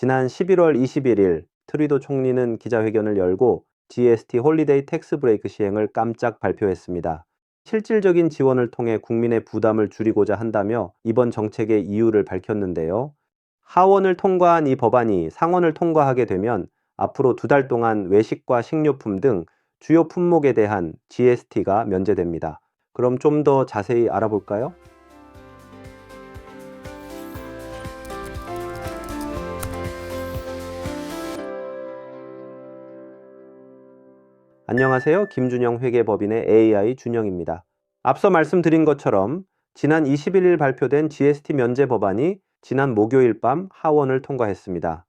지난 11월 21일 트리도 총리는 기자회견을 열고 GST 홀리데이 텍스 브레이크 시행을 깜짝 발표했습니다. 실질적인 지원을 통해 국민의 부담을 줄이고자 한다며 이번 정책의 이유를 밝혔는데요. 하원을 통과한 이 법안이 상원을 통과하게 되면 앞으로 두 달 동안 외식과 식료품 등 주요 품목에 대한 GST가 면제됩니다. 그럼 좀 더 자세히 알아볼까요? 안녕하세요. 김준영 회계법인의 AI 준영입니다. 앞서 말씀드린 것처럼 지난 21일 발표된 GST 면제 법안이 지난 목요일 밤 하원을 통과했습니다.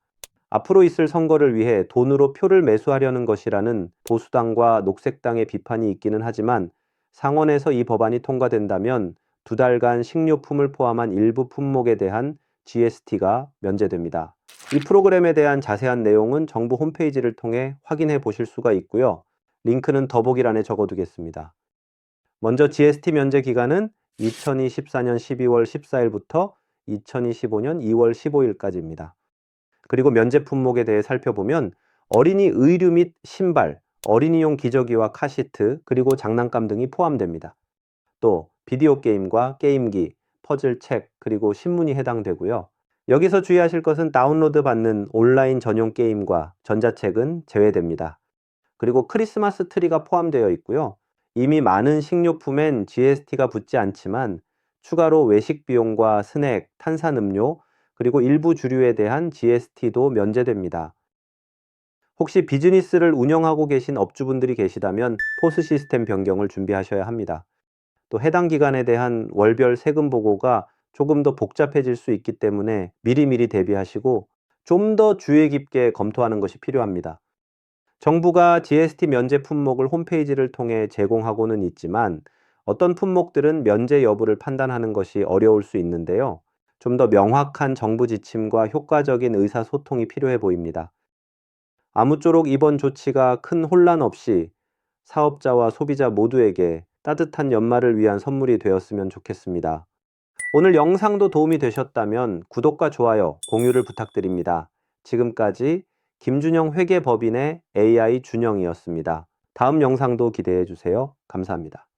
앞으로 있을 선거를 위해 돈으로 표를 매수하려는 것이라는 보수당과 녹색당의 비판이 있기는 하지만 상원에서 이 법안이 통과된다면 두 달간 식료품을 포함한 일부 품목에 대한 GST가 면제됩니다. 이 프로그램에 대한 자세한 내용은 정부 홈페이지를 통해 확인해 보실 수가 있고요. 링크는 더보기란에 적어두겠습니다. 먼저 GST 면제 기간은 2024년 12월 14일부터 2025년 2월 15일까지입니다. 그리고 면제 품목에 대해 살펴보면 어린이 의류 및 신발, 어린이용 기저귀와 카시트, 그리고 장난감 등이 포함됩니다. 또 비디오 게임과 게임기, 퍼즐 책, 그리고 신문이 해당되고요. 여기서 주의하실 것은 다운로드 받는 온라인 전용 게임과 전자책은 제외됩니다. 그리고 크리스마스 트리가 포함되어 있고요. 이미 많은 식료품엔 GST가 붙지 않지만 추가로 외식 비용과 스낵, 탄산음료, 그리고 일부 주류에 대한 GST도 면제됩니다. 혹시 비즈니스를 운영하고 계신 업주분들이 계시다면 포스 시스템 변경을 준비하셔야 합니다. 또 해당 기간에 대한 월별 세금 보고가 조금 더 복잡해질 수 있기 때문에 미리미리 대비하시고 좀 더 주의 깊게 검토하는 것이 필요합니다. 정부가 GST 면제 품목을 홈페이지를 통해 제공하고는 있지만 어떤 품목들은 면제 여부를 판단하는 것이 어려울 수 있는데요. 좀 더 명확한 정부 지침과 효과적인 의사소통이 필요해 보입니다. 아무쪼록 이번 조치가 큰 혼란 없이 사업자와 소비자 모두에게 따뜻한 연말을 위한 선물이 되었으면 좋겠습니다. 오늘 영상도 도움이 되셨다면 구독과 좋아요, 공유를 부탁드립니다. 지금까지 김준영 회계법인의 AI 준영이었습니다. 다음 영상도 기대해 주세요. 감사합니다.